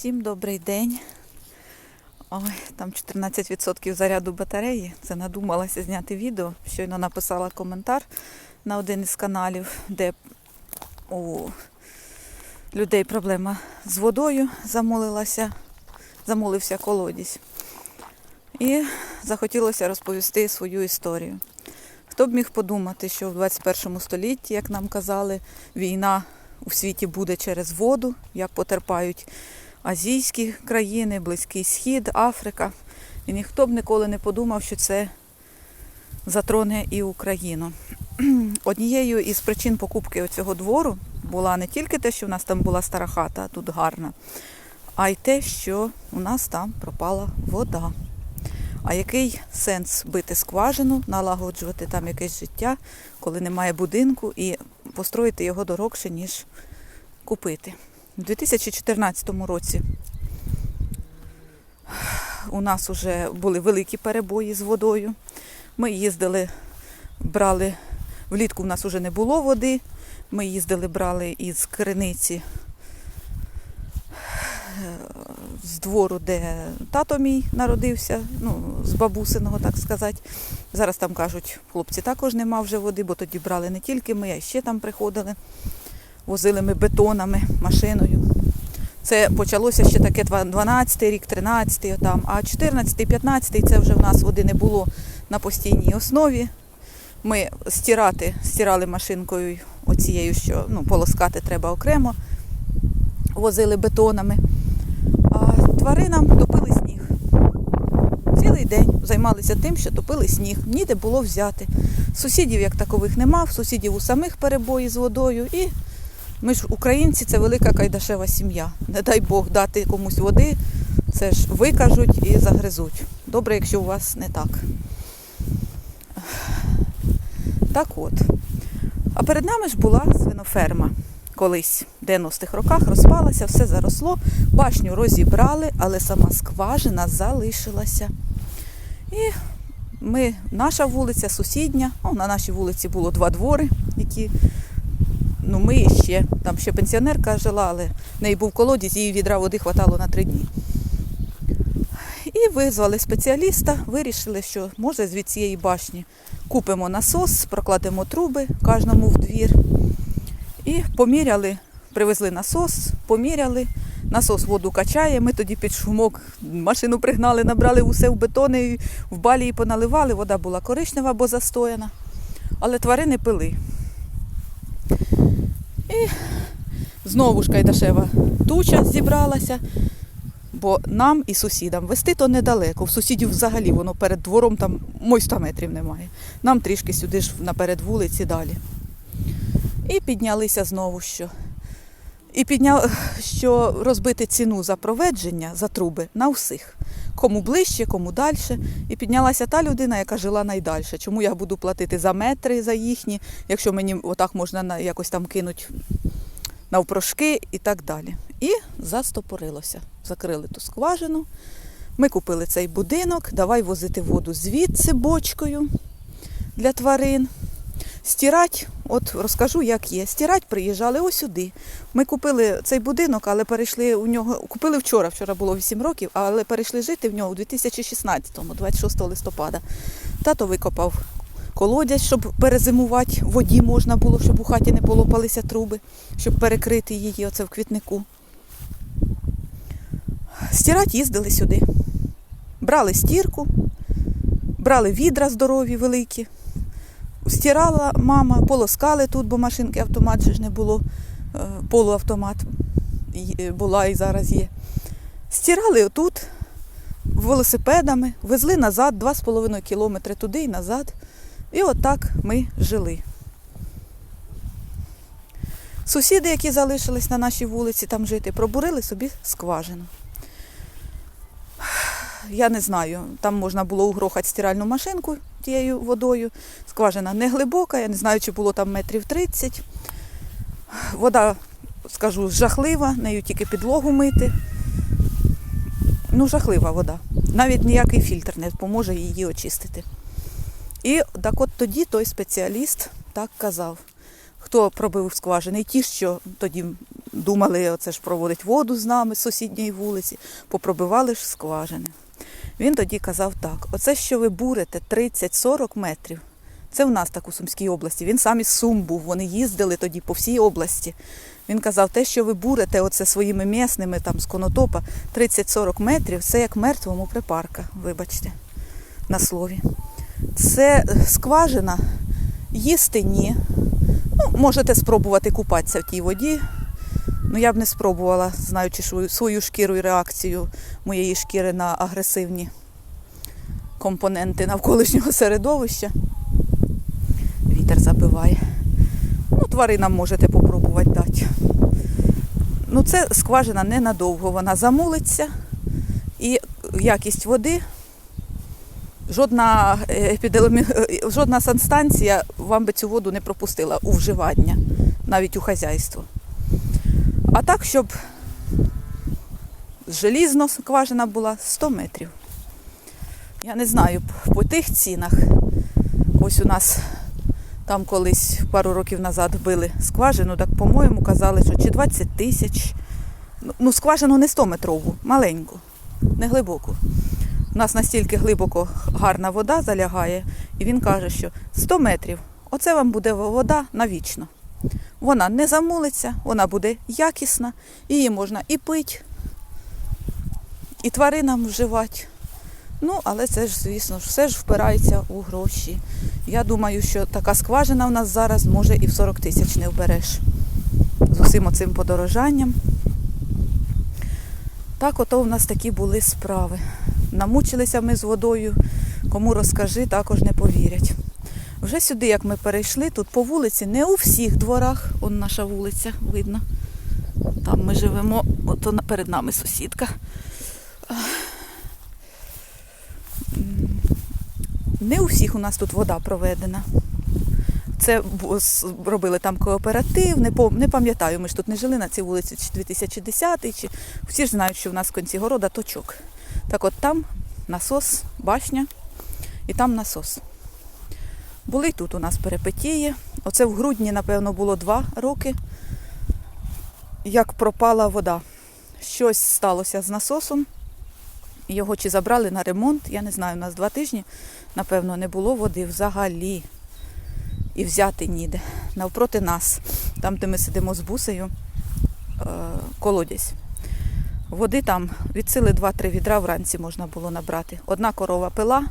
Всім добрий день. Ой, там 14% заряду батареї. Це надумалася зняти відео. Щойно написала коментар на один із каналів, де у людей проблема з водою замолилася, замолився колодязь. І захотілося розповісти свою історію. Хто б міг подумати, що в 21 столітті, як нам казали, війна у світі буде через воду, як потерпають азійські країни, Близький Схід, Африка. І ніхто б ніколи не подумав, що це затроне і Україну. Однією із причин покупки цього двору була не тільки те, що в нас там була стара хата, тут гарна, а й те, що у нас там пропала вода. А який сенс бити скважину, налагоджувати там якесь життя, коли немає будинку, і построїти його дорогше, ніж купити? У 2014 році у нас вже були великі перебої з водою. Ми їздили, брали, влітку в нас вже не було води. Ми їздили, брали із криниці е, з двору, де тато мій народився, ну, з бабусиного, так сказати. Зараз там кажуть, хлопці також нема вже води, бо тоді брали не тільки ми, а ще там приходили. Возили ми бетонами, машиною. Це почалося ще таке 12 рік, 13-й, отам, а 14-й, 15-й це вже в нас води не було на постійній основі. Ми стирати, стирали машинкою оцією, що ну, полоскати треба окремо, возили бетонами. А тваринам топили сніг. Цілий день займалися тим, що топили сніг. Ніде було взяти. Сусідів як такових нема, сусідів у самих перебої з водою. І ми ж українці, це велика кайдашева сім'я. Не дай Бог дати комусь води, це ж викажуть і загризуть. Добре, якщо у вас не так. Так от. А перед нами ж була свиноферма. Колись в 90-х роках розпалася, все заросло, башню розібрали, але сама скважина залишилася. І ми, наша вулиця, сусідня, ну, на нашій вулиці було два двори, які ну, ми ще, там ще пенсіонерка жила, але в неї був колодязь, її відра води хватало на три дні. І визвали спеціаліста, вирішили, що може з від цієї башні купимо насос, прокладемо труби кожному в двір. І поміряли, привезли насос, поміряли, насос воду качає, ми тоді під шумок машину пригнали, набрали усе в бетони, в балії поналивали, вода була коричнева, бо застояна, але тварини пили. І знову ж кайдашева туча зібралася, бо нам і сусідам вести то недалеко. В сусідів взагалі воно перед двором там мой 100 метрів немає. Нам трішки сюди ж наперед вулиці далі. І піднялися знову що. І підняв, що розбити ціну за проведження, за труби на всіх. Кому ближче, кому далі. І піднялася та людина, яка жила найдальше. Чому я буду платити за метри за їхні, якщо мені отак можна якось там кинути навпрошки і так далі. І застопорилося. Закрили ту скважину. Ми купили цей будинок, давай возити воду звідси бочкою для тварин. Стирать, от розкажу, як є. Стирать приїжджали ось сюди. Ми купили цей будинок, але перейшли у нього. Купили вчора, вчора було 8 років, але перейшли жити в нього у 2016-му, 26 листопада. Тато викопав колодязь, щоб перезимувати. Воді можна було, щоб у хаті не полопалися труби, щоб перекрити її оце в квітнику. Стирать їздили сюди. Брали стірку, брали відра здорові, великі. Стирала мама, полоскали тут, бо машинки автомат же ж не було, е, полуавтомат була і зараз є. Стирали отут велосипедами, везли назад 2,5 кілометри туди і назад. І отак ми жили. Сусіди, які залишились на нашій вулиці там жити, пробурили собі скважину. Я не знаю, там можна було угрохати стиральну машинку тією водою. Скважина не глибока, я не знаю, чи було там метрів 30. Вода, скажу, жахлива, нею тільки підлогу мити. Ну, жахлива вода. Навіть ніякий фільтр не допоможе її очистити. І так от тоді той спеціаліст так казав, хто пробив скважини, ті, що тоді думали, оце ж проводить воду з нами з сусідньої вулиці, попробивали ж скважини. Він тоді казав так: оце, що ви бурите 30-40 метрів. Це в нас так у Сумській області. Він сам із Сум був. Вони їздили тоді по всій області. Він казав, те, що ви бурите оце своїми м'ясними там з конотопа 30-40 метрів, це як мертвому припарка, вибачте, на слові. Це скважина, їсти ні. Ну, можете спробувати купатися в тій воді. Ну, я б не спробувала, знаючи свою, шкіру і реакцію моєї шкіри на агресивні компоненти навколишнього середовища. Вітер забиває. Ну, тваринам можете попробувати дати. Ну, це скважина ненадовго, вона замулиться і якість води. Жодна, е, епідемі... е, жодна санстанція вам би цю воду не пропустила у вживання, навіть у хазяйство. А так, щоб желізно скважина була 100 метрів. Я не знаю, по тих цінах. Ось у нас там колись пару років назад били скважину, так, по-моєму, казали, що чи 20 тисяч. Ну, Ну, скважину не 100 метрову, маленьку, не глибоку. У нас настільки глибоко гарна вода залягає, і він каже, що 100 метрів оце вам буде вода навічно. Вона не замулиться, вона буде якісна, її можна і пити, і тваринам вживати. Ну, але це ж, звісно, все ж впирається у гроші. Я думаю, що така скважина в нас зараз може і в 40 тисяч не вбереш. З усім оцим подорожанням. Так, ото в нас такі були справи. Намучилися ми з водою, кому розкажи, також не повірять. Вже сюди, як ми перейшли, тут по вулиці, не у всіх дворах, он наша вулиця, видно. Там ми живемо, ото перед нами сусідка. Не у всіх у нас тут вода проведена. Це робили там кооператив, не, пам'ятаю, ми ж тут не жили на цій вулиці, чи 2010 чи всі ж знають, що в нас в кінці города точок. Так от там насос, башня і там насос. Були й тут у нас перипетії. Оце в грудні, напевно, було два роки, як пропала вода. Щось сталося з насосом. Його чи забрали на ремонт, я не знаю, у нас два тижні, напевно, не було води взагалі. І взяти ніде. Навпроти нас, там, де ми сидимо з бусею, е, колодязь. Води там від сили 2-3 відра вранці можна було набрати. Одна корова пила,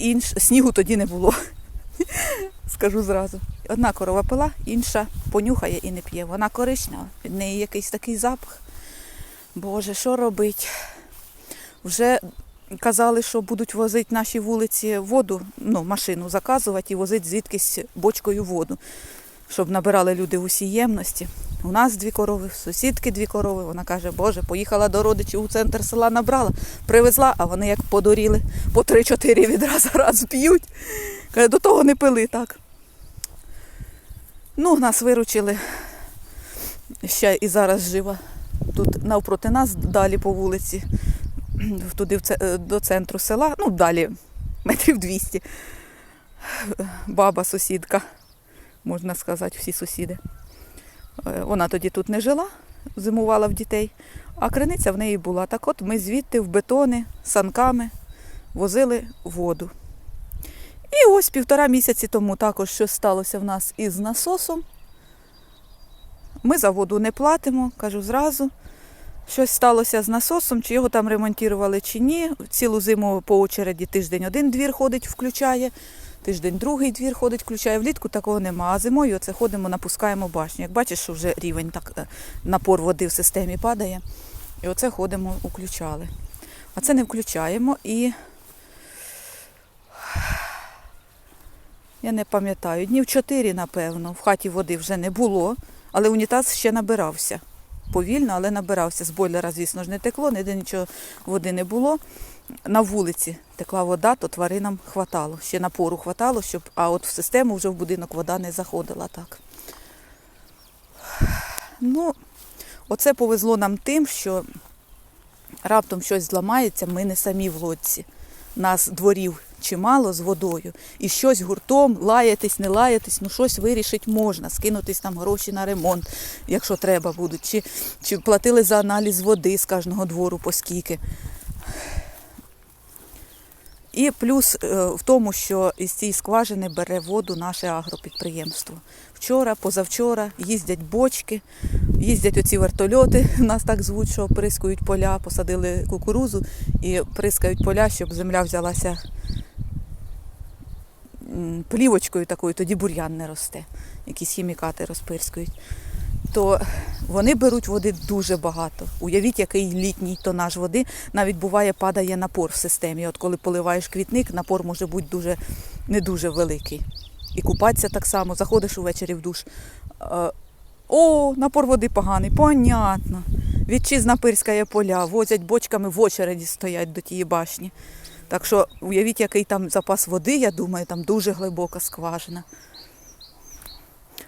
інш... снігу тоді не було. Скажу зразу. Одна корова пила, інша понюхає і не п'є. Вона коричнева, від неї якийсь такий запах. Боже, що робить? Вже казали, що будуть возити наші вулиці воду, ну, машину заказувати і возити звідкись бочкою воду, щоб набирали люди усі ємності. У нас дві корови, сусідки дві корови. Вона каже, Боже, поїхала до родичів у центр села, набрала, привезла, а вони як подоріли, по 3-4 відра зараз п'ють. Каже, до того не пили так. Ну, нас виручили. Ще і зараз жива. Тут навпроти нас, далі по вулиці, туди е, до центру села, ну далі метрів 200. Баба, сусідка, можна сказати, всі сусіди. Е, Вона тоді тут не жила, зимувала в дітей, а криниця в неї була. Так от ми звідти в бетони, санками возили воду. І ось півтора місяці тому також щось сталося в нас із насосом. Ми за воду не платимо, кажу зразу. Щось сталося з насосом, чи його там ремонтували, чи ні. Цілу зиму по очереді тиждень один двір ходить, включає, тиждень другий двір ходить, включає. Влітку такого нема. А зимою це ходимо, напускаємо башню. Як бачиш, що вже рівень так, е, напор води в системі падає. І оце ходимо, включали. А це не включаємо і. Я не пам'ятаю, днів чотири, напевно, в хаті води вже не було, але унітаз ще набирався. Повільно, але набирався. З бойлера, звісно ж, не текло, ніде нічого води не було. На вулиці текла вода, то тваринам хватало. Ще напору хватало, щоб, а от в систему вже в будинок вода не заходила так. Ну, оце повезло нам тим, що раптом щось зламається, ми не самі в лодці. Нас дворів чимало з водою. І щось гуртом, лаятись, не лаятись, ну щось вирішити можна, скинутись там гроші на ремонт, якщо треба будуть, чи, чи платили за аналіз води з кожного двору по скільки. І плюс е, в тому, що із цієї скважини бере воду наше агропідприємство. Вчора, позавчора їздять бочки, їздять оці вертольоти, нас так звуть, що прискують поля, посадили кукурузу і прискають поля, щоб земля взялася плівочкою такою, тоді бур'ян не росте, якісь хімікати розпирскують. То вони беруть води дуже багато. Уявіть, який літній тонаж води. Навіть буває, падає напор в системі. От коли поливаєш квітник, напор може бути дуже не дуже великий. І купатися так само, заходиш увечері в душ. О, напор води поганий, понятно. Вітчизна пирськає поля, возять бочками в очереді стоять до тієї башні. Так що уявіть, який там запас води, я думаю, там дуже глибока скважина.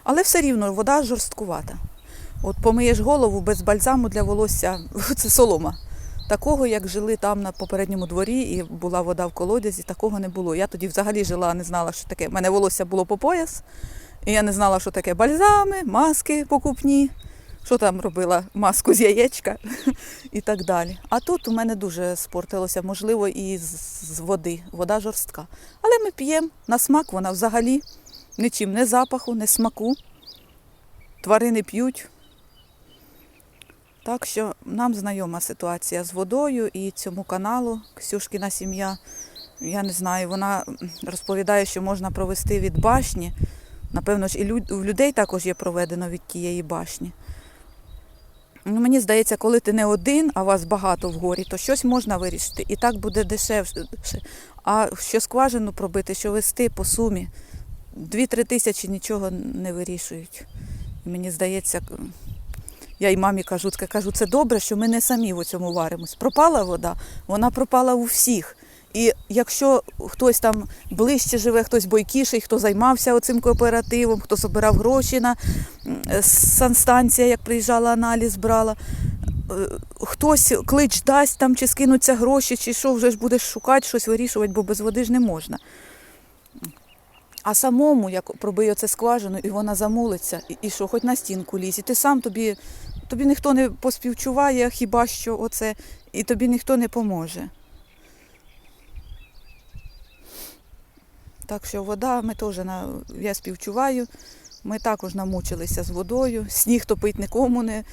Але все рівно вода жорсткувата. От помиєш голову без бальзаму для волосся, це солома. Такого, як жили там на попередньому дворі, і була вода в колодязі, такого не було. Я тоді взагалі жила, не знала, що таке. У мене волосся було по пояс, і я не знала, що таке бальзами, маски покупні, що там робила маску з яєчка і так далі. А тут у мене дуже спортилося, можливо, і з води. Вода жорстка. Але ми п'ємо на смак, вона взагалі нічим не запаху, не смаку. Тварини п'ють. Так що нам знайома ситуація з водою і цьому каналу Ксюшкіна сім'я. Я не знаю, вона розповідає, що можна провести від башні. Напевно ж, і в людей також є проведено від тієї башні. Ну, мені здається, коли ти не один, а вас багато в горі, то щось можна вирішити. І так буде дешевше. А що скважину пробити, що вести по сумі, 2-3 тисячі нічого не вирішують. Мені здається, я і мамі кажу, кажу, це добре, що ми не самі в цьому варимось. Пропала вода, вона пропала у всіх. І якщо хтось там ближче живе, хтось бойкіший, хто займався цим кооперативом, хто збирав гроші на е, санстанція, як приїжджала аналіз, брала. е, Хтось клич дасть там, чи скинуться гроші, чи що вже ж будеш шукати, щось вирішувати, бо без води ж не можна. А самому, як пробий оце скважину, і вона замулиться, і, і що, хоч на стінку лізь, і ти сам тобі, тобі ніхто не поспівчуває, хіба що оце, і тобі ніхто не поможе. Так що вода, ми теж на, я співчуваю, ми також намучилися з водою. Сніг топити нікому не,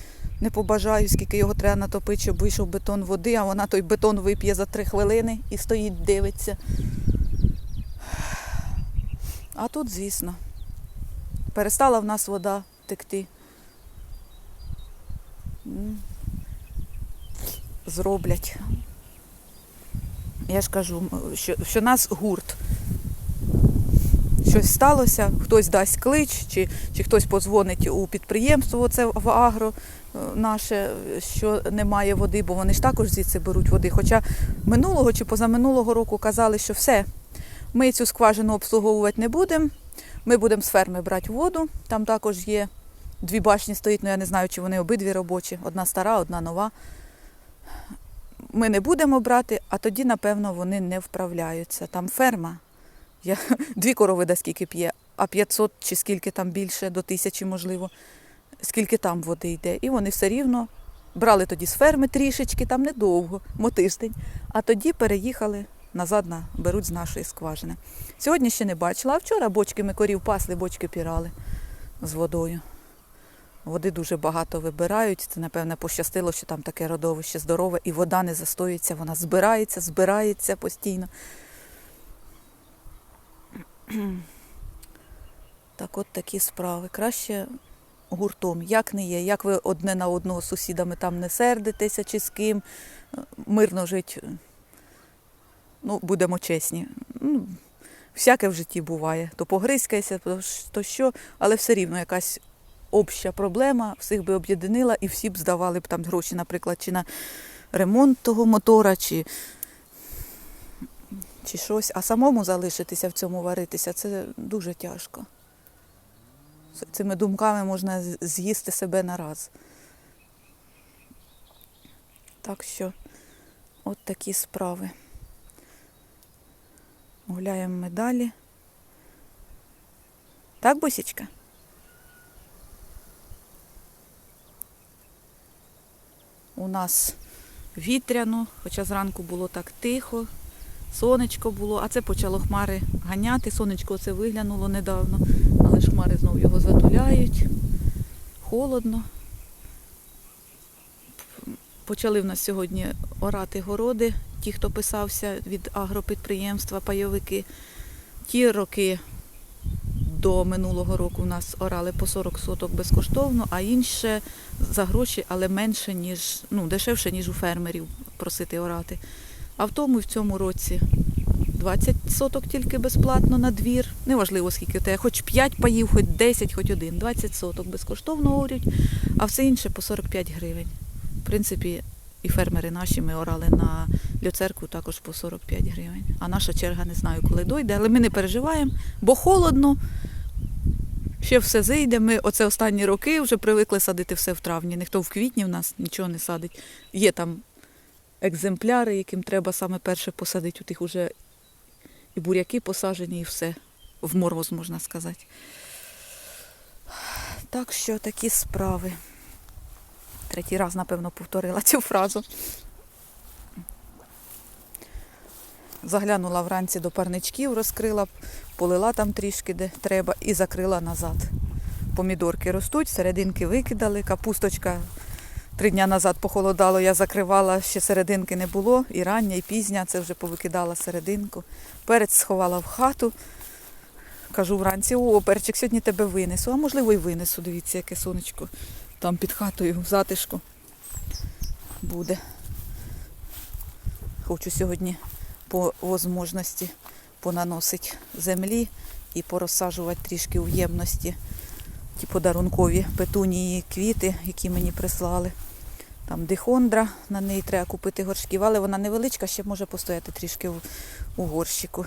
не побажаю, скільки його треба натопити, щоб вийшов бетон води, а вона той бетон вип'є за три хвилини і стоїть, дивиться. А тут, звісно, перестала в нас вода текти. Зроблять. Я ж кажу, що, що нас гурт. Щось сталося, хтось дасть клич, чи, чи хтось подзвонить у підприємство, оце в агро е, наше, що немає води, бо вони ж також звідси беруть води. Хоча минулого чи позаминулого року казали, що все, ми цю скважину обслуговувати не будемо. Ми будемо з ферми брати воду. Там також є дві башні стоїть, ну я не знаю, чи вони обидві робочі. Одна стара, одна нова. Ми не будемо брати, а тоді, напевно, вони не вправляються. Там ферма. Я, дві корови да скільки п'є, а 500 чи скільки там більше, до тисячі, можливо, скільки там води йде. І вони все рівно брали тоді з ферми трішечки, там недовго, мо тиждень, а тоді переїхали назад на беруть з нашої скважини. Сьогодні ще не бачила, а вчора бочки ми корів пасли, бочки пірали з водою. Води дуже багато вибирають. Це, напевне, пощастило, що там таке родовище здорове, і вода не застоюється, вона збирається, збирається постійно. Так от такі справи. Краще гуртом, як не є, як ви одне на одного з сусідами там не сердитеся чи з ким, мирно жити. Ну, будемо чесні. Ну, всяке в житті буває. То ж- то що, але все рівно якась обща проблема, всіх би об'єднала і всі б здавали б там гроші, наприклад, чи на ремонт того мотора, чи, чи щось. А самому залишитися в цьому варитися це дуже тяжко. Цими думками можна з'їсти себе на раз. Так що, от такі справи. Гуляємо ми далі. Так, бусічка? У нас вітряно, хоча зранку було так тихо, сонечко було, а це почало хмари ганяти. Сонечко це виглянуло недавно, але ж хмари знову його затуляють. Холодно. Почали в нас сьогодні орати городи, ті, хто писався від агропідприємства, пайовики. Ті роки до минулого року у нас орали по 40 соток безкоштовно, а інше за гроші, але менше, ніж, ну, дешевше, ніж у фермерів просити орати. А в тому і в цьому році 20 соток тільки безплатно на двір. Неважливо, скільки тебе, хоч 5 паїв, хоч 10, хоч 1. 20 соток безкоштовно орють, а все інше по 45 гривень. В принципі, і фермери наші ми орали на люцерку також по 45 гривень. А наша черга не знаю, коли дойде, але ми не переживаємо, бо холодно. Ще все зійде. Ми оце останні роки вже привикли садити все в травні. Ніхто в квітні в нас нічого не садить. Є там екземпляри, яким треба саме перше посадити. У тих уже і буряки посаджені, і все. В мороз, можна сказати. Так що такі справи. Третій раз, напевно, повторила цю фразу. Заглянула вранці до парничків, розкрила, полила там трішки, де треба, і закрила назад. Помідорки ростуть, серединки викидали, капусточка три дня назад похолодало, я закривала, ще серединки не було, і рання, і пізня, це вже повикидала серединку. Перець сховала в хату. Кажу вранці, о, перчик, сьогодні тебе винесу, а можливо і винесу. Дивіться, яке сонечко там під хатою в затишку буде. Хочу сьогодні по можливості понаносити землі і порозсаджувати трішки в ємності ті подарункові петунії квіти, які мені прислали. Там дихондра, на неї треба купити горшків, але вона невеличка, ще може постояти трішки в- у горщику.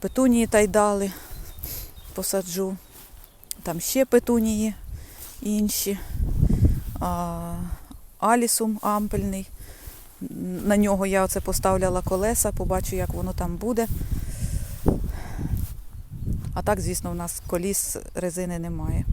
Петунії та й дали, посаджу. Там ще петунії інші. А, алісум ампельний. На нього я оце поставляла колеса, побачу, як воно там буде. А так, звісно, у нас коліс резини немає.